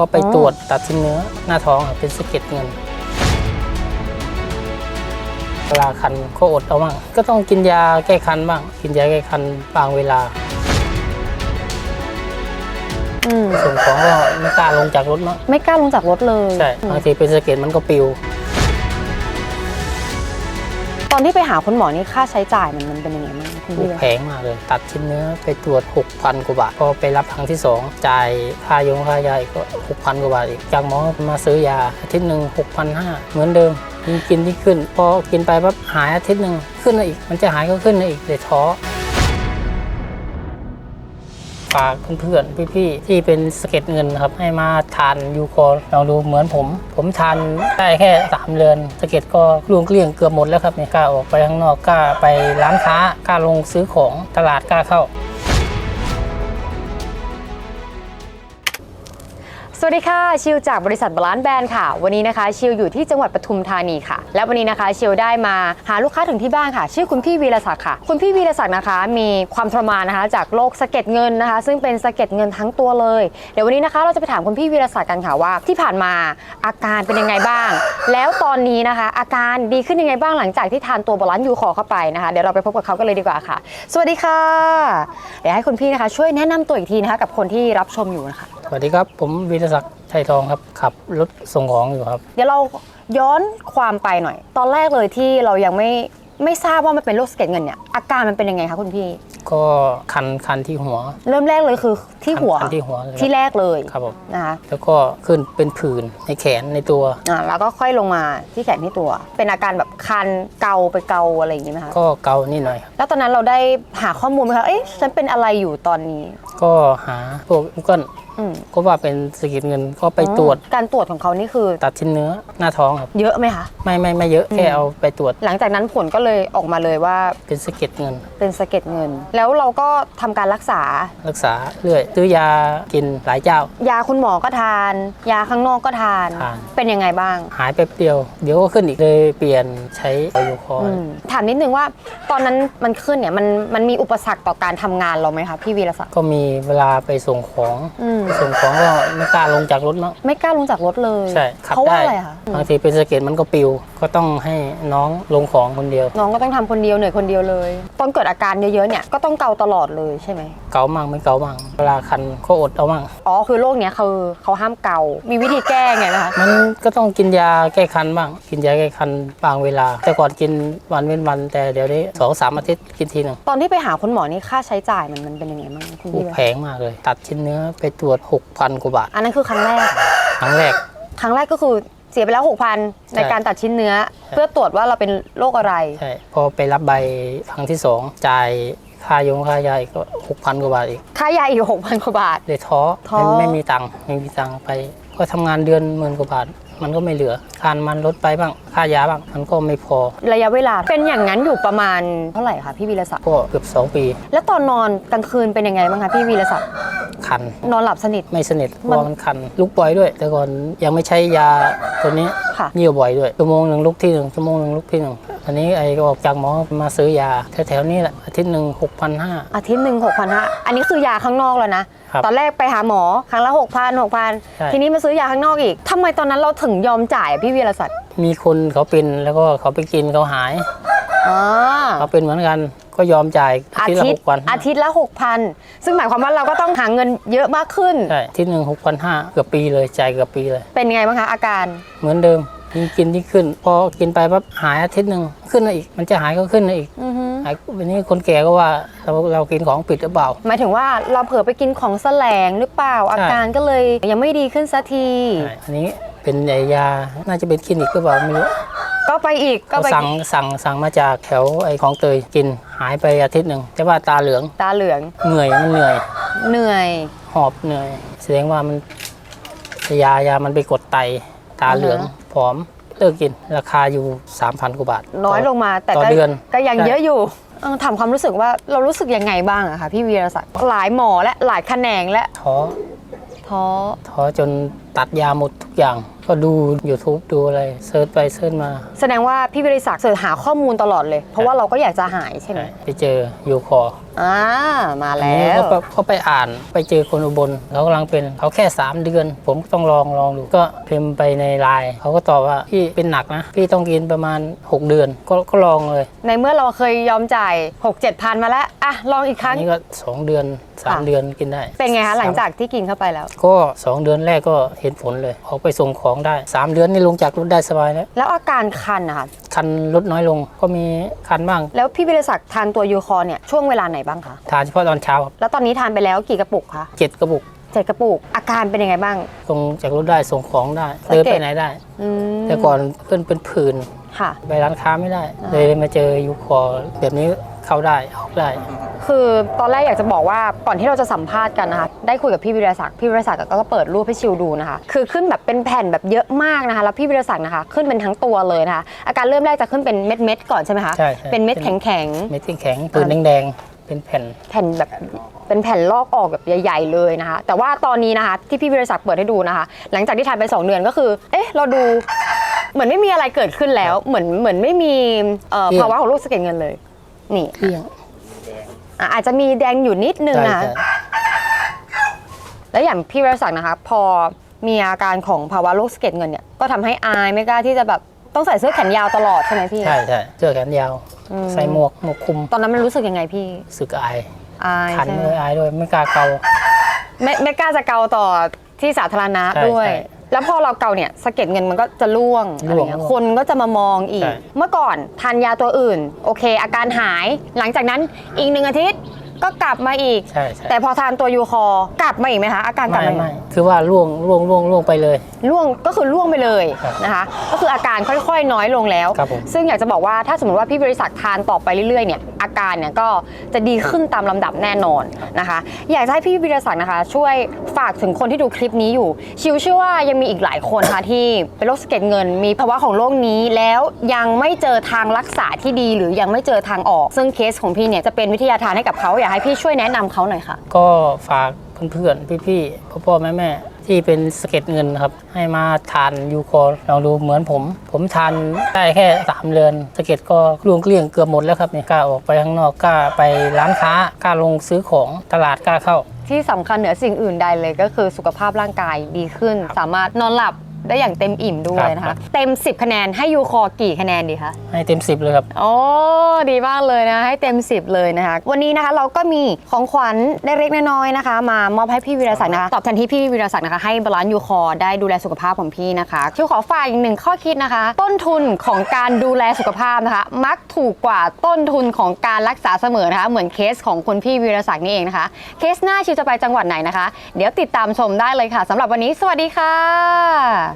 ก็ไปตรวจตัดชิ้นเนื้อหน้าท้องครับเป็นสะเก็ดเงิน เวลาคันก็อดเอาบ้างก็ต้องกินยาแก้คันบ้าง กินยาแก้คันบางเวลาอืมส่วนของก็ไม่กล้าลงจากรถเนาะไม่กล้าลงจากรถเลยใช่อืมบางทีเป็นสะเก็ดมันก็ปิว ตอนที่ไปหาคุณหมอนี่ค่าใช้จ่ายมันมันเป็นยังไงบ้าง คุณพี่แพงมากเลย ตัดชิ้นเนื้อไปตรวจ 6,000 กว่าบาท พอไปรับครั้งที่ 2 จ่ายค่ายงค่ายาอีกก็ 6,000 กว่าบาทอีกจากหมอมาซื้อยาอาทิตย์หนึ่ง6,500 เหมือนเดิมยิ่งกินที่งขึ้น พอกินไปปั๊บหายอาทิตย์หนึ่งขึ้นมาอีก มันจะหายก็ขึ้นมาอีกเลยท้อ ฝากเพื่อนๆพี่ๆที่เป็นสะเก็ดเงินครับให้มาทานยูคอร์ลองดูเหมือนผม ผมทานได้แค่3เดือนสะเก็ดก็ล่วงเกลี้ยงเกือบหมดแล้วครับเนี่ยกล้าออกไปข้างนอกกล้าไปร้านค้ากล้าลงซื้อของตลาดกล้าเข้า วัสดีค่ะ ชิวจากบริษัทบาลานซ์แบรนด์ค่ะ วันนี้นะคะชิวอยู่ที่จังหวัดปทุมธานีค่ะ และวันนี้นะคะชิวได้มาหาลูกค้าถึงที่บ้านค่ะ ชื่อคุณพี่วีรศักดิ์ค่ะ คุณพี่วีรศักดิ์นะคะ มีความทรมานนะคะ จากโรคสะเก็ดเงินนะคะ ซึ่งเป็นสะเก็ดเงินทั้งตัวเลย เดี๋ยววันนี้นะคะ เราจะไปถามคุณพี่วีรศักดิ์กันค่ะว่า ที่ผ่านมาอาการเป็นยังไงบ้าง แล้วตอนนี้นะคะ อาการดีขึ้นยังไงบ้างหลังจากที่ทานตัวบาลานซ์ยูคอเข้าไปนะคะเดี๋ยวเราไปพบกับเขากันเลยดีกว่าค่ะ สวัสดีค่ะเดี๋ยวให้คุณพี่นะคะ ช่วยแนะนำตัวอีกทีนะคะกับคนที่รับชมอยู่นะคะ สวัสดีครับ ผมวีรศักดิ์ชัยทองครับ ขับรถส่งของอยู่ครับ เดี๋ยวเราย้อนความไปหน่อย ตอนแรกเลยที่เรายังไม่ไม่ทราบว่ามันเป็นโรคสะเก็ดเงินเนี่ยอาการมันเป็นยังไงคะคุณพี่ ก็คันคันที่หัว เริ่มแรกเลยคือที่หัวคันที่หัวเลยที่แรกเลยครับผมนะคะแล้วก็ขึ้นเป็นผื่นในแขนในตัวอ่าแล้วก็ค่อยลงมาที่แขนที่ตัว เป็นอาการแบบคันเกาไปเกาอะไรอย่างงี้ไหมคะก็เกานิดหน่อยครับแล้วตอนนั้นเราได้หาข้อมูลไหมคะเอ๊ะฉันเป็นอะไรอยู่ตอนนี้ ก็หาพวก Google อืมก็ว่าเป็นสะเก็ดเงินก็ไปตรวจอ๋อการตรวจของเขานี่คือ ตัดชิ้นเนื้อหน้าท้องครับ เยอะไหมคะ ไม่ไม่ไม่เยอะแค่เอาไปตรวจ หลังจากนั้นผลก็เลยออกมาเลยว่าเป็นสะเก็ดเงิน เป็นสะเก็ดเงิน แล้วเราก็ทำการรักษา รักษาเรื่อยซื้อยากินหลายเจ้า ยาคุณหมอก็ทาน ยาข้างนอกก็ทาน ทาน เป็นยังไงบ้าง หายไปเดียว เดี๋ยวก็ขึ้นอีกเลยเปลี่ยนใช้ไอยูคออืร์มถามนิดนึงว่าตอนนั้นมันขึ้นเนี่ยมันมันมีอุปสรรคต่อการทำงานเราไหมคะพี่วีรศักดิ์ก็มีเวลาไปส่งของ อืมไปส่งของก็ไม่กล้าลงจากรถเนาะไม่กล้าลงจากรถเลยใช่ขับเพราะว่าได้ อะไรคะบางทีเป็นสะเก็ดมันก็ปิว ก็ต้องให้น้องลงของคนเดียว น้องก็ต้องทำคนเดียวเหนื่อยคนเดียวเลย ตอนเกิดอาการเยอะๆเนี่ยก็ต้องเกาตลอดเลยใช่ไหมเกามั่งไม่เกามั่งเวลาคันก็อดเอามั่งอ๋อคือโรคเนี้ยคือเขาห้ามเกา มีวิธีแก้ไงไหมคะมันก็ต้องกินยาแก้คันบ้าง กินยาแก้คันบางเวลา แต่ก่อนกินวันเว้นวัน แต่เดี๋ยวนี้สองสามอาทิตย์กินทีหนึ่งตอนที่ไปหาคุณหมอนี่ค่าใช้จ่ายมันมันเป็นยังไงบ้างคุณโอ้พี่แพงมากเลย ตัดชิ้นเนื้อไปตรวจ6,000กว่าบาท อันนั้นคือครั้งแรก ครั้งแรก ครั้งแรกก็คือเสียไปแล้วหกพันในการตัดชิ้นเนื้อ เพื่อตรวจว่าเราเป็นโรคอะไร ใช่ พอไปรับใบครั้งที่สองจ่ายค่ายงค่ายาอีกก็6,000กว่าบาทอีก ค่ายาอีกหกพันกว่าบาทเลยท้อท้อ ไม่ไม่มีตังค์ไม่มีตังค์ไป ก็ทำงานเดือนหมื่นกว่าบาท มันก็ไม่เหลือค่าน้ำมันลดไปบ้าง ค่ายาบ้าง มันก็ไม่พอ ระยะเวลาเป็นอย่างนั้นอยู่ประมาณเท่าไหร่คะพี่วีรศักดิ์ก็เกือบ2ปี แล้วตอนนอนกลางคืนเป็นยังไงบ้างคะพี่วีรศักดิ์คัน นอนหลับสนิท ไม่สนิทเพมันราะว่ามันคัน ลุกบ่อยด้วย แต่ก่อนยังไม่ใช้ยาตัวนี้ค่ะเยี่ยวบ่อยด้วยชั่วโมงหนึ่งลุกที่หนึ่งชั่วโมงหนึ่งลุกที่หนึ่งอันนี้ไอ้ก็ออกจากหมอมาซื้อยาแถวๆนี้แหละอาทิตย์หนึ่งหกพันห้าอาทิตย์หนึ่งหกพันห้าอันนี้คือยาข้างนอกแล้วนะครับตอนแรกไปหาหมอครั้งละหกพันหกพันใช่ทีนี้มาซื้อยาข้างนอกอีกทำไมตอนนั้นเราถึงยอมจ่ายอะพี่วีรศักดิ์มีคนเขาเป็นแล้วก็เขาไปกินเขาหายอ่าเขาเป็นเหมือนกันก็ยอมจ่ายอาอาทิตย์ละทิตหย์กพันอาทิตย์ละหกพันซึ่งหมายความว่าเราก็ต้องหาเงินเยอะมากขึ้น ใช่อาที่หนึ่งหกพันห้าเกือบปีเลยจ่ายเกือบปีเลย เป็นไงบ้างคะอาการ เหมือนเดิมยิ่งกินที่ขึ้น พอกินไปปั๊บหายอาทิตย์หนึ่งขึ้นมาอีก มันจะหายก็ขึ้นมาอีกอือฮึหายวันนี้คนแก่ก็ว่าเราเรากินของผิดหรือเปล่า หมายถึงว่าเราเผลอไปกินของแสลงหรือเปล่า อาการก็เลยยังไม่ดีขึ้นสักที ใช่อันนี้ เป็นไอ้ยา น่าจะเป็นคลินิกหรือเปล่าไม่รู้ก็ไปอีกก็เขาไปสั่งสั่งสั่งมาจากแถวไอ้ของเตยกินหายไปอาทิตย์หนึ่งแต่ว่าตาเหลืองตาเหลืองเหนื่อยมันเหนื่อยเหนื่อยหอบเหนื่อย แสดงว่ามันยายามันไปกดไตตาเหลืองอ่าฮะผอมเลิกกินราคาอยู่ 3,000กว่าบาท น้อยลงมาแต่ต่อก็เดือนก็ยังใช่เยอะอยู่เออถามความรู้สึกว่าเรารู้สึกยังไงบ้างอะคะพี่วีรศักดิ์หลายหมอและหลายแขนงและท้อท้อท้อจนตัดยาหมดทุกอย่างก็ดู YouTube ดูอะไรเซิร์ชไปเซิร์ชมา แสดงว่าพี่วิริศักดิ์เสิร์ชหาข้อมูลตลอดเลย เพราะว่าเราก็อยากจะหายใช่ไหมไปเจอยูคออ่ามาอันแล้นี้ว เขาไปเขาไปอ่านไปเจอคนอุบลเขากำลังเป็นเขาแค่ 3 เดือน ผมก็ต้องลองลองดูก็พิมพ์ไปในไลน์เขาก็ตอบว่าพี่เป็นหนักนะ พี่ต้องกินประมาณ 6 เดือนก็ก็ลองเลยในเมื่อเราเคยยอมจ่าย 6 7พันมาแล้วอะลองอีกคอัรั้นง นี้ก็ 2 เดือนค่ะ3เดือนกินได้เป็นไงคะหลังจากที่กินเข้าไปแล้ว ก็ 2 เดือนแรกก็เห็นผลเลยออกไปส่งของได้ 3เดือนนี่ลงจากรถได้สบายแล้วแล้วอาการคันนะคะคันลดน้อยลงก็มีคันบ้าง แล้วพี่วิริศักดิ์ทานตัวยูคอร์เนี่ยช่วงเวลาไหนบ้างคะทานเฉพาะตอนเช้าครับแล้วตอนนี้ทานไปแล้วกี่กระปุกคะเจ็ดกระปุกเจ็ดกระปุกอาการเป็นยังไงบ้าง ลงจากรถได้ส่งของได้สังเกตเดินไปไหนได้ อืมแต่ก่อนเพื่อนเป็นผื่นค่ะ ไปร้านค้าไม่ได้อ่าเลยมาเจอยูคอร์แบบนี้ เข้าได้ออกได้ คือตอนแรกอยากจะบอกว่าก่อนที่เราจะสัมภาษณ์กันนะคะได้คุยกับพี่วิรศักดิ์พี่วิรศักดิ์ก็เปิดรูปให้ชิวดูนะคะคือขึ้นแบบเป็นแผ่นแบบเยอะมากนะคะแล้วพี่วิรศักดิ์นะคะขึ้นเป็นทั้งตัวเลยนะคะอาการเริ่มแรกจะขึ้นเป็นเม็ดเม็ดๆก่อนใช่ไหมคะใช่ใช่เป็นเม็ดแข็งแข็งเม็ดที่แข็งปืนแดงๆเป็นแผ่นๆแผ่นแบบเป็นแผ่นลอกออกแบบใหญ่ๆเลยนะคะ แต่ว่าตอนนี้นะคะที่พี่วิรศักดิ์เปิดให้ดูนะคะ หลังจากที่ทานไปสองเดือนก็คือ เอ๊ะ เราดูเหมือนไม่มีอะไรเกิดขึ้นแล้ว เหมือนเหมือนไม่มีเอ่อเกลี้ยงภาวะของโรคสะเก็ดเงินเลย นี่เกลี้ยงอะอาจจะมีแดงอยู่นิดนึงใช่นะคะใช่แล้วอย่างพี่วรศักดิ์นะคะ พอมีอาการของภาวะโรคสะเก็ดเงินเนี่ยก็ทำให้อายไม่กล้าที่จะแบบต้องใส่เสื้อแขนยาวตลอดใช่ไหมพี่ใช่ใช่เสื้อแขนยาว อืมใส่หมวกหมวกคลุมตอนนั้นมันรู้สึกยังไงพี่สึกอายอายขันใช่ไหมเลยอายด้วยไม่กล้าเกา ไม่ไม่กล้าจะเกาต่อที่สาธารณะใช่ด้วย ใช่ แล้วพอเราเกาเนี่ยสะเก็ดเงินมันก็จะล่วงอะไรร่วงเงี้ยร่วงคนก็จะมามองอีก ใช่ เมื่อก่อนทานยาตัวอื่น โอเค อาการหาย หลังจากนั้นอีกหนึ่งอาทิตย์ ก็กลับมาอีก ใช่ใช่แต่พอทานตัวยูคอร์กลับมาอีกไหมคะอาการกลับไม่มาอีกไหม ไม่คือว่าล่วงล่วงล่วงล่วงไปเลยล่วงก็คือล่วงไปเลยครับนะคะ ก็คืออาการค่อยๆ น้อยลงแล้ว ครับผมซึ่งอยากจะบอกว่าถ้าสมมติว่าพี่บริษัททานต่อไปเรื่อยๆเนี่ยอาการเนี่ยก็จะดีขึ้นตามลำดับแน่นอนนะคะ อยากจะให้พี่บริษัทนะคะ ช่วยฝากถึงคนที่ดูคลิปนี้อยู่ ชิวเชื่อว่ายังมีอีกหลายคนค่ะที่เป็นโรคสะเก็ดเงิน มีภาวะของโรคนี้แล้วยังไม่เจอทางรักษาที่ดีหรือยังไม่เจอทางออก ซึ่งเคสของพี่เนี่ยจะเป็นวิทยาทานให้กับเขาอยากให้พี่ช่วยแนะนำเขาหน่อยค่ะ ก็ฝากเพื่อนๆ พี่ๆ พ่อพ่อแม่แม่ๆที่เป็นสะเก็ดเงินนะครับ ให้มาทานยูคอร์ลองดูเหมือนผม ผมทานได้แค่3เดือนสะเก็ดก็ล่วงเกลี้ยงเกือบหมดแล้วครับเนี่ยกล้าออกไปข้างนอกกล้าไปร้านค้ากล้าลงซื้อของตลาดกล้าเข้า ที่สำคัญเหนือสิ่งอื่นใดเลยก็คือสุขภาพร่างกายดีขึ้น สามารถนอนหลับ ได้อย่างเต็มอิ่มด้วยนะครัคะบ เต็ม 10 คะแนนให้ยูคอกี่คะแนนดีคะ ให้เต็ม10เลยครับ โอ้ดีมากเลยนะ ให้เต็ม 10 เลยนะคะ วันนี้นะคะเราก็มีของขวัญเล็กๆน้อยๆนะคะ มามอบให้พี่วีรศักดิ์นะคะตอบแทนที่พี่วีรศักดิ์นะคะ ให้บาลานซ์ยูคอได้ดูแลสุขภาพของพี่นะคะชิวขอฝากอีกหนึ่งข้อคิดนะคะ ต้นทุนของการดูแลสุขภาพนะคะ มักถูกกว่าต้นทุนของการรักษาเสมอนะคะ เหมือนเคสของคุณพี่วีรศักดิ์นี่เองนะคะ เคสหน้าชิวจะไปจังหวัดไหนนะคะ เดี๋ยวติดตามชมได้เลยค่ะสำหรับวันนี้ สวัสดีค่ะ